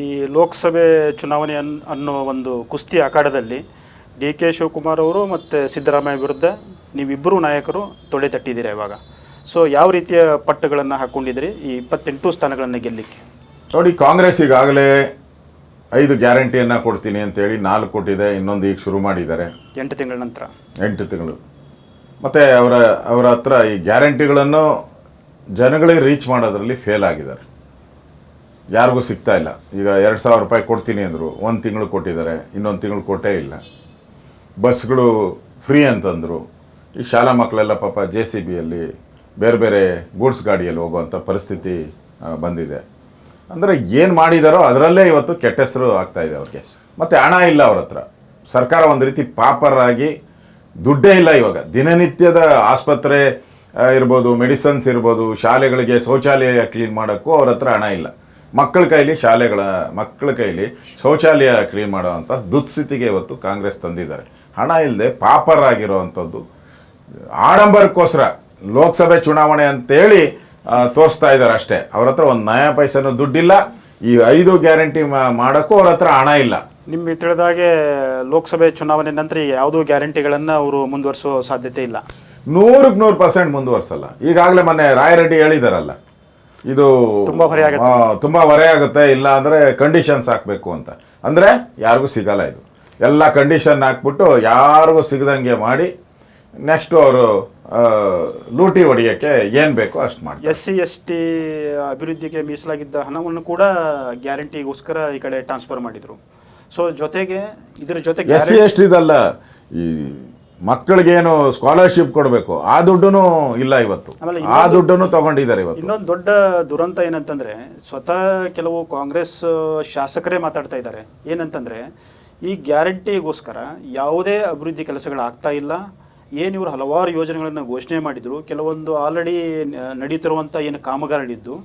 ಈ ಲೋಕಸಭೆ ಚುನಾವಣೆ ಅನ್ ಅನ್ನೋ ಒಂದು ಕುಸ್ತಿ ಅಖಾಡದಲ್ಲಿ ಡಿ ಕೆ ಶಿವಕುಮಾರ್ ಅವರು ಮತ್ತು ಸಿದ್ದರಾಮಯ್ಯ ವಿರುದ್ಧ ನೀವಿಬ್ಬರು ನಾಯಕರು ತೊಡೆ ತಟ್ಟಿದ್ದೀರಾ ಇವಾಗ? ಸೊ ಯಾವ ರೀತಿಯ ಪಟ್ಟುಗಳನ್ನು ಹಾಕ್ಕೊಂಡಿದ್ದೀರಿ ಈ ಇಪ್ಪತ್ತೆಂಟು ಸ್ಥಾನಗಳನ್ನು ಗೆಲ್ಲಲಿಕ್ಕೆ ನೋಡಿ ಕಾಂಗ್ರೆಸ್ ಈಗಾಗಲೇ ಐದು ಗ್ಯಾರಂಟಿಯನ್ನು ಕೊಡ್ತೀನಿ ಅಂತೇಳಿ ನಾಲ್ಕು ಕೊಟ್ಟಿದೆ ಇನ್ನೊಂದು ಈಗ ಶುರು ಮಾಡಿದ್ದಾರೆ. ಎಂಟು ತಿಂಗಳ ನಂತರ? ಎಂಟು ತಿಂಗಳು. ಮತ್ತು ಅವರ ಅವರ ಹತ್ರ ಈ ಗ್ಯಾರಂಟಿಗಳನ್ನು ಜನಗಳಿಗೆ ರೀಚ್ ಮಾಡೋದ್ರಲ್ಲಿ ಫೇಲ್ ಆಗಿದ್ದಾರೆ. ಯಾರಿಗೂ ಸಿಗ್ತಾ ಇಲ್ಲ. ಈಗ ಎರಡು ಸಾವಿರ ರೂಪಾಯಿ ಕೊಡ್ತೀನಿ ಅಂದರು, ಒಂದು ತಿಂಗಳು ಕೊಟ್ಟಿದ್ದಾರೆ, ಇನ್ನೊಂದು ತಿಂಗಳು ಕೊಟ್ಟೇ ಇಲ್ಲ. ಬಸ್ಗಳು ಫ್ರೀ ಅಂತಂದರು ಈ ಶಾಲಾ ಮಕ್ಕಳೆಲ್ಲ ಪಾಪ ಜೆ ಸಿ ಬಿಯಲ್ಲಿ ಬೇರೆ ಬೇರೆ ಗೂಡ್ಸ್ ಗಾಡಿಯಲ್ಲಿ ಹೋಗುವಂಥ ಪರಿಸ್ಥಿತಿ ಬಂದಿದೆ. ಅಂದರೆ ಏನು ಮಾಡಿದಾರೋ ಅದರಲ್ಲೇ ಇವತ್ತು ಕೆಟ್ಟ ಹೆಸರು ಆಗ್ತಾಯಿದೆ ಅವ್ರಿಗೆ. ಮತ್ತು ಹಣ ಇಲ್ಲ ಅವ್ರ ಹತ್ರ. ಸರ್ಕಾರ ಒಂದು ರೀತಿ ಪಾಪರಾಗಿ ದುಡ್ಡೇ ಇಲ್ಲ ಇವಾಗ. ದಿನನಿತ್ಯದ ಆಸ್ಪತ್ರೆ ಇರ್ಬೋದು, ಮೆಡಿಸನ್ಸ್ ಇರ್ಬೋದು, ಶಾಲೆಗಳಿಗೆ ಶೌಚಾಲಯ ಕ್ಲೀನ್ ಮಾಡೋಕ್ಕೂ ಅವ್ರ ಹತ್ರ ಹಣ ಇಲ್ಲ. ಮಕ್ಕಳ ಕೈಲಿ ಶಾಲೆಗಳ ಮಕ್ಕಳ ಕೈಲಿ ಶೌಚಾಲಯ ಕ್ಲೀನ್ ಮಾಡೋವಂಥ ದುಸ್ಥಿತಿಗೆ ಇವತ್ತು ಕಾಂಗ್ರೆಸ್ ತಂದಿದ್ದಾರೆ. ಹಣ ಇಲ್ಲದೆ ಪಾಪರಾಗಿರೋವಂಥದ್ದು ಆಡಂಬರಕ್ಕೋಸ್ಕರ ಲೋಕಸಭೆ ಚುನಾವಣೆ ಅಂತೇಳಿ ತೋರಿಸ್ತಾ ಇದ್ದಾರೆ ಅಷ್ಟೇ. ಅವ್ರ ಹತ್ರ ಒಂದು ನಯ ಪೈಸೆನೂ ದುಡ್ಡಿಲ್ಲ. ಈ ಐದು ಗ್ಯಾರಂಟಿ ಮಾಡೋಕ್ಕೂ ಅವ್ರ ಹತ್ರ ಹಣ ಇಲ್ಲ. ನಿಮಗೆ ತಿಳಿದಾಗೆ ಲೋಕಸಭೆ ಚುನಾವಣೆ ನಂತರ ಯಾವುದೋ ಗ್ಯಾರಂಟಿಗಳನ್ನು ಅವರು ಮುಂದುವರಿಸೋ ಸಾಧ್ಯತೆ ಇಲ್ಲ. ನೂರಕ್ಕೆ ನೂರು ಪರ್ಸೆಂಟ್ ಮುಂದುವರ್ಸಲ್ಲ. ಈಗಾಗಲೇ ಮೊನ್ನೆ ರಾಯರೆಡ್ಡಿ ಹೇಳಿದಾರಲ್ಲ. ಇದು ತುಂಬಾ ಹೊರೆ ಆಗುತ್ತೆ. ತುಂಬಾ ಹೊರೆ ಆಗುತ್ತೆ ಇಲ್ಲ ಅಂದ್ರೆ ಕಂಡೀಷನ್ಸ್ ಹಾಕಬೇಕು ಅಂತ. ಅಂದ್ರೆ ಯಾರಿಗೂ ಸಿಗಲ್ಲ ಇದು. ಎಲ್ಲ ಕಂಡೀಷನ್ ಹಾಕ್ಬಿಟ್ಟು ಯಾರಿಗೂ ಸಿಗದಂಗೆ ಮಾಡಿ ನೆಕ್ಸ್ಟ್ ಅವರು ಲೂಟಿ ಹೊಡೆಯೋಕ್ಕೆ ಏನು ಬೇಕೋ ಅಷ್ಟು ಮಾಡಿ ಎಸ್ ಸಿ ಎಸ್ ಟಿ ಅಭಿವೃದ್ಧಿಗೆ ಮೀಸಲಾಗಿದ್ದ ಹಣವನ್ನು ಕೂಡ ಗ್ಯಾರಂಟಿಗೋಸ್ಕರ ಈ ಕಡೆ ಟ್ರಾನ್ಸ್ಫರ್ ಮಾಡಿದರು. ಸೊ ಜೊತೆಗೆ ಇದರ ಜೊತೆಗೆ ಎಸ್ ಸಿ ಎಸ್ ಟಿದಲ್ಲ ಈ ಮಕ್ಕಳಿಗೇನು ಸ್ಕಾಲರ್ಶಿಪ್ ಕೊಡಬೇಕು? ಆ ದುಡ್ಡು ಇಲ್ಲ ಇವತ್ತು. ಆಮೇಲೆ ಆ ದುಡ್ಡನ್ನು ತಗೊಂಡಿದ್ದಾರೆ ಇವತ್ತು. ಇನ್ನೊಂದು ದೊಡ್ಡ ದುರಂತ ಏನಂತಂದ್ರೆ ಸ್ವತಃ ಕೆಲವು ಕಾಂಗ್ರೆಸ್ ಶಾಸಕರೇ ಮಾತಾಡ್ತಾ ಇದ್ದಾರೆ. ಏನಂತಂದ್ರೆ ಈ ಗ್ಯಾರಂಟಿಗೋಸ್ಕರ ಯಾವುದೇ ಅಭಿವೃದ್ಧಿ ಕೆಲಸಗಳು ಆಗ್ತಾ ಇಲ್ಲ. ಏನು ಇವರು ಹಲವಾರು ಯೋಜನೆಗಳನ್ನು ಘೋಷಣೆ ಮಾಡಿದ್ರು. ಕೆಲವೊಂದು ಆಲ್ರೆಡಿ ನಡೀತಿರುವಂಥ ಏನು ಕಾಮಗಾರಿಗಳಿದ್ದು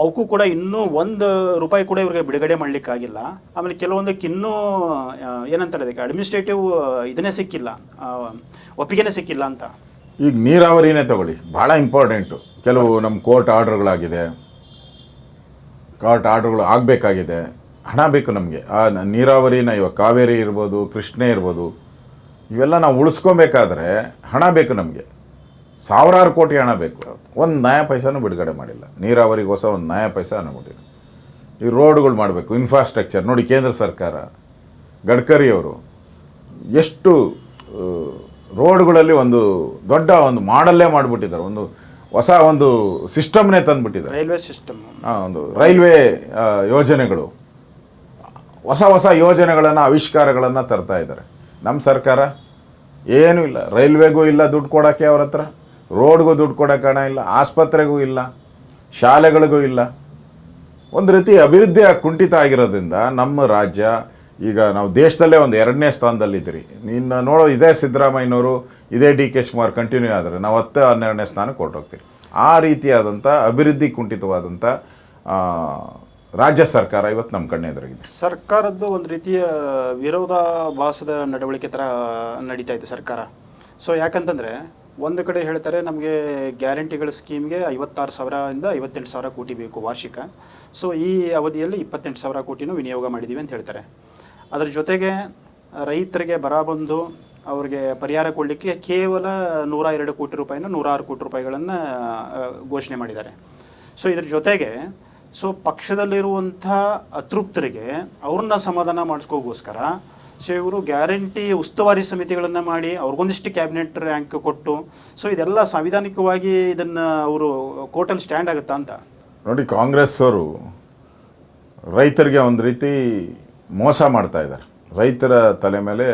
ಅವಕ್ಕೂ ಕೂಡ ಇನ್ನೂ ಒಂದು ರೂಪಾಯಿ ಕೂಡ ಇವ್ರಿಗೆ ಬಿಡುಗಡೆ ಮಾಡಲಿಕ್ಕಾಗಿಲ್ಲ. ಆಮೇಲೆ ಕೆಲವೊಂದಕ್ಕೆ ಇನ್ನೂ ಏನಂತಾರೆ ಅದಕ್ಕೆ ಅಡ್ಮಿನಿಸ್ಟ್ರೇಟಿವ್ ಇದನ್ನೇ ಸಿಕ್ಕಿಲ್ಲ. ಒಪ್ಪಿಗೆನೇ ಸಿಕ್ಕಿಲ್ಲ ಅಂತ. ಈಗ ನೀರಾವರಿನೇ ತಗೊಳ್ಳಿ. ಭಾಳ ಇಂಪಾರ್ಟೆಂಟು ಕೆಲವು ನಮ್ಮ ಕೋರ್ಟ್ ಆರ್ಡ್ರ್ಗಳಾಗಿದೆ ಕೋರ್ಟ್ ಆರ್ಡ್ರ್ಗಳು ಆಗಬೇಕಾಗಿದೆ. ಹಣ ಬೇಕು ನಮಗೆ. ಆ, ನೀರಾವರಿನ ಇವಾಗ ಕಾವೇರಿ ಇರ್ಬೋದು, ಕೃಷ್ಣೆ ಇರ್ಬೋದು, ಇವೆಲ್ಲ ನಾವು ಉಳಿಸ್ಕೊಬೇಕಾದ್ರೆ ಹಣ ಬೇಕು ನಮಗೆ. ಸಾವಿರಾರು ಕೋಟಿ ಹಣ ಬೇಕು. ಒಂದು ನಯ ಪೈಸಾನು ಬಿಡುಗಡೆ ಮಾಡಿಲ್ಲ. ನೀರಾವರಿಗೆ ಹೊಸ ಒಂದು ನಯ ಪೈಸಾ ಹಣ ಕೊಟ್ಟಿಲ್ಲ ಈ ರೋಡ್ಗಳು ಮಾಡಬೇಕು ಇನ್ಫ್ರಾಸ್ಟ್ರಕ್ಚರ್ ನೋಡಿ ಕೇಂದ್ರ ಸರ್ಕಾರ ಗಡ್ಕರಿಯವರು ಎಷ್ಟು ರೋಡ್ಗಳಲ್ಲಿ ಒಂದು ದೊಡ್ಡ ಒಂದು ಮಾಡಲ್ಲೇ ಮಾಡಿಬಿಟ್ಟಿದ್ದಾರೆ. ಒಂದು ಹೊಸ ಒಂದು ಸಿಸ್ಟಮ್ನೇ ತಂದುಬಿಟ್ಟಿದ್ದಾರೆ. Railway system. ಹಾಂ ಒಂದು ರೈಲ್ವೆ ಯೋಜನೆಗಳು. ಹೊಸ ಹೊಸ ಯೋಜನೆಗಳನ್ನು ಆವಿಷ್ಕಾರಗಳನ್ನು ತರ್ತಾ ಇದ್ದಾರೆ. ನಮ್ಮ ಸರ್ಕಾರ ಏನೂ ಇಲ್ಲ. ರೈಲ್ವೆಗೂ ಇಲ್ಲ ದುಡ್ಡು ಕೊಡೋಕ್ಕೆ ಅವ್ರ ಹತ್ರ. ರೋಡ್ಗೂ ದುಡ್ಡು ಕೊಡೋಕೆ ಹಣ ಇಲ್ಲ, ಆಸ್ಪತ್ರೆಗೂ ಇಲ್ಲ, ಶಾಲೆಗಳಿಗೂ ಇಲ್ಲ. ಒಂದು ರೀತಿ ಅಭಿವೃದ್ಧಿ ಕುಂಠಿತ ಆಗಿರೋದ್ರಿಂದ ನಮ್ಮ ರಾಜ್ಯ, ಈಗ ನಾವು ದೇಶದಲ್ಲೇ ಒಂದು ಎರಡನೇ ಸ್ಥಾನದಲ್ಲಿದ್ದೀರಿ. ನಿನ್ನ ನೋಡೋ ಇದೇ ಸಿದ್ದರಾಮಯ್ಯನವರು, ಇದೇ ಡಿ ಕೆ ಶಿವಕುಮಾರ್ ಕಂಟಿನ್ಯೂ ಆದರೆ ನಾವು ಹತ್ತು ಹನ್ನೆರಡನೇ ಸ್ಥಾನಕ್ಕೆ ಹೊರಟೋಗ್ತೀವಿ ಆ ರೀತಿಯಾದಂಥ ಅಭಿವೃದ್ಧಿ ಕುಂಠಿತವಾದಂಥ ರಾಜ್ಯ ಸರ್ಕಾರ ಇವತ್ತು ನಮ್ಮ ಕಣ್ಣೆದುರಿಗಿದೆ ಸರ್ಕಾರದ್ದು ಒಂದು ರೀತಿಯ ವಿರೋಧಾಭಾಸದ ನಡವಳಿಕೆ ಥರ ನಡೀತಾ ಇದೆ ಸರ್ಕಾರ. ಸೊ ಯಾಕಂತಂದರೆ ಒಂದು ಕಡೆ ಹೇಳ್ತಾರೆ ನಮಗೆ ಗ್ಯಾರಂಟಿಗಳ ಸ್ಕೀಮ್ಗೆ ಐವತ್ತಾರು ಸಾವಿರದಿಂದ ಐವತ್ತೆಂಟು ಸಾವಿರ ಕೋಟಿ ಬೇಕು ವಾರ್ಷಿಕ. ಸೊ ಈ ಅವಧಿಯಲ್ಲಿ ಇಪ್ಪತ್ತೆಂಟು ಸಾವಿರ ಕೋಟಿನೂ ವಿನಿಯೋಗ ಮಾಡಿದ್ದೀವಿ ಅಂತ ಹೇಳ್ತಾರೆ. ಅದರ ಜೊತೆಗೆ, ರೈತರಿಗೆ ಬರ ಬಂದು ಅವ್ರಿಗೆ ಪರಿಹಾರ ಕೊಡಲಿಕ್ಕೆ ಕೇವಲ ನೂರ ಎರಡು ಕೋಟಿ ರೂಪಾಯಿನ ನೂರಾರು ಕೋಟಿ ರೂಪಾಯಿಗಳನ್ನು ಘೋಷಣೆ ಮಾಡಿದ್ದಾರೆ. ಸೊ ಇದ್ರ ಜೊತೆಗೆ ಸೊ ಪಕ್ಷದಲ್ಲಿರುವಂಥ ಅತೃಪ್ತರಿಗೆ ಅವ್ರನ್ನ ಸಮಾಧಾನ ಮಾಡಿಸ್ಕೋಗೋಸ್ಕರ ಸೊ ಇವರು ಗ್ಯಾರಂಟಿ ಉಸ್ತುವಾರಿ ಸಮಿತಿಗಳನ್ನು ಮಾಡಿ ಅವ್ರಿಗೊಂದಿಷ್ಟು ಕ್ಯಾಬಿನೆಟ್ ರ್ಯಾಂಕ್ ಕೊಟ್ಟು, ಸೊ ಇದೆಲ್ಲ ಸಾಂವಿಧಾನಿಕವಾಗಿ ಇದನ್ನು ಅವರು ಕೋರ್ಟಲ್ಲಿ ಸ್ಟ್ಯಾಂಡ್ ಆಗುತ್ತಾ ಅಂತ? ನೋಡಿ, ಕಾಂಗ್ರೆಸ್ ಅವರು ರೈತರಿಗೆ ಒಂದು ರೀತಿ ಮೋಸ ಮಾಡ್ತಾ ಇದ್ದಾರೆ. ರೈತರ ತಲೆ ಮೇಲೆ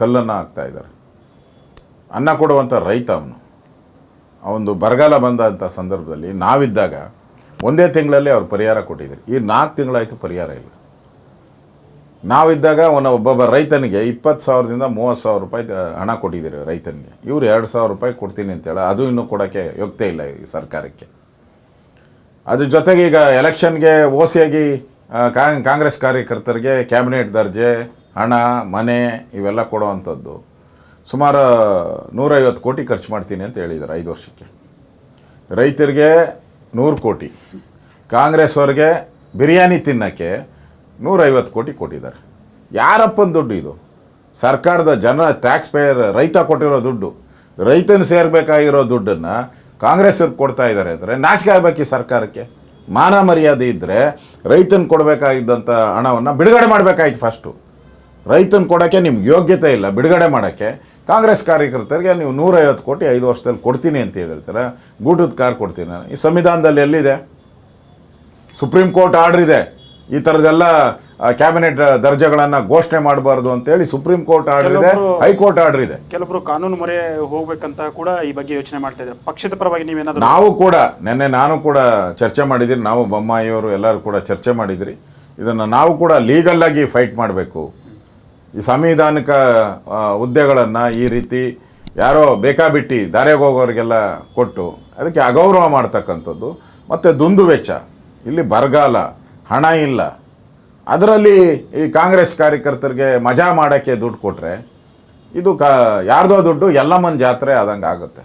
ಕಲ್ಲನ್ನು ಹಾಕ್ತಾ ಇದ್ದಾರೆ. ಅನ್ನ ಕೊಡುವಂಥ ರೈತ ಅವನು. ಅವನು ಬರಗಾಲ ಬಂದಂಥ ಸಂದರ್ಭದಲ್ಲಿ ನಾವಿದ್ದಾಗ ಒಂದೇ ತಿಂಗಳಲ್ಲಿ ಅವ್ರು ಪರಿಹಾರ ಕೊಟ್ಟಿದ್ರು. ಈ ನಾಲ್ಕು ತಿಂಗಳಾಯಿತು ಪರಿಹಾರ ಇಲ್ಲ. ನಾವಿದ್ದಾಗ ಒನ್ ಒಬ್ಬೊಬ್ಬ ರೈತನಿಗೆ ಇಪ್ಪತ್ತು ಸಾವಿರದಿಂದ ಮೂವತ್ತು ಸಾವಿರ ರೂಪಾಯಿ ಹಣ ಕೊಟ್ಟಿದ್ದೀರಿ ರೈತನಿಗೆ. ಇವ್ರು ಎರಡು ಸಾವಿರ ರೂಪಾಯಿ ಕೊಡ್ತೀನಿ ಅಂತೇಳಿ ಅದು ಇನ್ನೂ ಕೊಡೋಕ್ಕೆ ಯೋಗ್ಯತೆ ಇಲ್ಲ ಈ ಸರ್ಕಾರಕ್ಕೆ. ಅದ್ರ ಜೊತೆಗೆ ಈಗ ಎಲೆಕ್ಷನ್ಗೆ ಓಸಿಯಾಗಿ ಕಾಂಗ್ರೆಸ್ ಕಾರ್ಯಕರ್ತರಿಗೆ ಕ್ಯಾಬಿನೆಟ್ ದರ್ಜೆ, ಹಣ, ಮನೆ ಇವೆಲ್ಲ ಕೊಡುವಂಥದ್ದು. ಸುಮಾರು ನೂರೈವತ್ತು ಕೋಟಿ ಖರ್ಚು ಮಾಡ್ತೀನಿ ಅಂತ ಹೇಳಿದ್ದಾರೆ ಐದು ವರ್ಷಕ್ಕೆ. ರೈತರಿಗೆ ನೂರು ಕೋಟಿ. ಕಾಂಗ್ರೆಸ್ ಅವ್ರಿಗೆ ಬಿರಿಯಾನಿ ತಿನ್ನೋಕ್ಕೆ ನೂರೈವತ್ತು ಕೋಟಿ ಕೊಟ್ಟಿದ್ದಾರೆ. ಯಾರಪ್ಪನ ದುಡ್ಡು ಇದು? ಸರ್ಕಾರದ ಜನ ಟ್ಯಾಕ್ಸ್ ಪೇಯರ್ ರೈತ ಕೊಟ್ಟಿರೋ ದುಡ್ಡು. ರೈತನ ಸೇರಬೇಕಾಗಿರೋ ದುಡ್ಡನ್ನು ಕಾಂಗ್ರೆಸ್ ಕೊಡ್ತಾ ಇದ್ದಾರೆ ಅಂದರೆ ನಾಚಿಕೆ ಆಗಬೇಕು ಸರ್ಕಾರಕ್ಕೆ. ಮಾನ ಮರ್ಯಾದೆ ಇದ್ದರೆ ರೈತನ ಕೊಡಬೇಕಾಗಿದ್ದಂಥ ಹಣವನ್ನು ಬಿಡುಗಡೆ ಮಾಡಬೇಕಾಯ್ತು ಫಸ್ಟು ರೈತನ ಕೊಡೋಕ್ಕೆ ನಿಮ್ಗೆ ಯೋಗ್ಯತೆ ಇಲ್ಲ, ಬಿಡುಗಡೆ ಮಾಡೋಕ್ಕೆ. ಕಾಂಗ್ರೆಸ್ ಕಾರ್ಯಕರ್ತರಿಗೆ ನೀವು ನೂರೈವತ್ತು ಕೋಟಿ ಐದು ವರ್ಷದಲ್ಲಿ ಕೊಡ್ತೀನಿ ಅಂತ ಹೇಳಿರ್ತಾರೆ. ಗೂಟದ ಕಾರ್ ಕೊಡ್ತೀನಿ ನಾನು. ಈ ಸಂವಿಧಾನದಲ್ಲಿ ಎಲ್ಲಿದೆ? ಸುಪ್ರೀಂ ಕೋರ್ಟ್ ಆರ್ಡ್ರ್ ಇದೆ. ಈ ಥರದ್ದೆಲ್ಲ ಕ್ಯಾಬಿನೆಟ್ ದರ್ಜೆಗಳನ್ನು ಘೋಷಣೆ ಮಾಡಬಾರ್ದು ಅಂತೇಳಿ ಸುಪ್ರೀಂ ಕೋರ್ಟ್ ಆರ್ಡರ್ ಇದೆ ಹೈಕೋರ್ಟ್ ಆರ್ಡರ್ ಇದೆ. ಕೆಲವರು ಕಾನೂನು ಮೊರೆ ಹೋಗ್ಬೇಕಂತ ಕೂಡ ಈ ಬಗ್ಗೆ ಯೋಚನೆ ಮಾಡ್ತಾ ಇದ್ದಾರೆ. ಪಕ್ಷದ ಪರವಾಗಿ ನೀವೇನಾದ್ರು ನಾವು ಕೂಡ ನಿನ್ನೆ ನಾನು ಕೂಡ ಚರ್ಚೆ ಮಾಡಿದಿರಿ ನಾವು ಬೊಮ್ಮಾಯಿಯವರು ಎಲ್ಲರೂ ಕೂಡ ಚರ್ಚೆ ಮಾಡಿದ್ರಿ. ಇದನ್ನು ನಾವು ಕೂಡ ಲೀಗಲ್ಲಾಗಿ ಫೈಟ್ ಮಾಡಬೇಕು. ಈ ಸಂವಿಧಾನಿಕ ಹುದ್ದೆಗಳನ್ನು ಈ ರೀತಿ ಯಾರೋ ಬೇಕಾಬಿಟ್ಟಿ ದಾರೆಗೆ ಹೋಗೋರಿಗೆಲ್ಲ ಕೊಟ್ಟು ಅದಕ್ಕೆ ಅಗೌರವ ಮಾಡ್ತಕ್ಕಂಥದ್ದು. ಮತ್ತು ದುಂದು ವೆಚ್ಚ ಇಲ್ಲಿ ಬರಗಾಲ. ಹಣ ಇಲ್ಲ. ಅದರಲ್ಲಿ ಈ ಕಾಂಗ್ರೆಸ್ ಕಾರ್ಯಕರ್ತರಿಗೆ ಮಜಾ ಮಾಡೋಕ್ಕೆ ದುಡ್ಡು ಕೊಟ್ಟರೆ ಇದು ಕ ಯಾರ್ದೋ ದುಡ್ಡು ಎಲ್ಲಮ್ಮನ ಜಾತ್ರೆ ಆದಂಗೆ ಆಗುತ್ತೆ.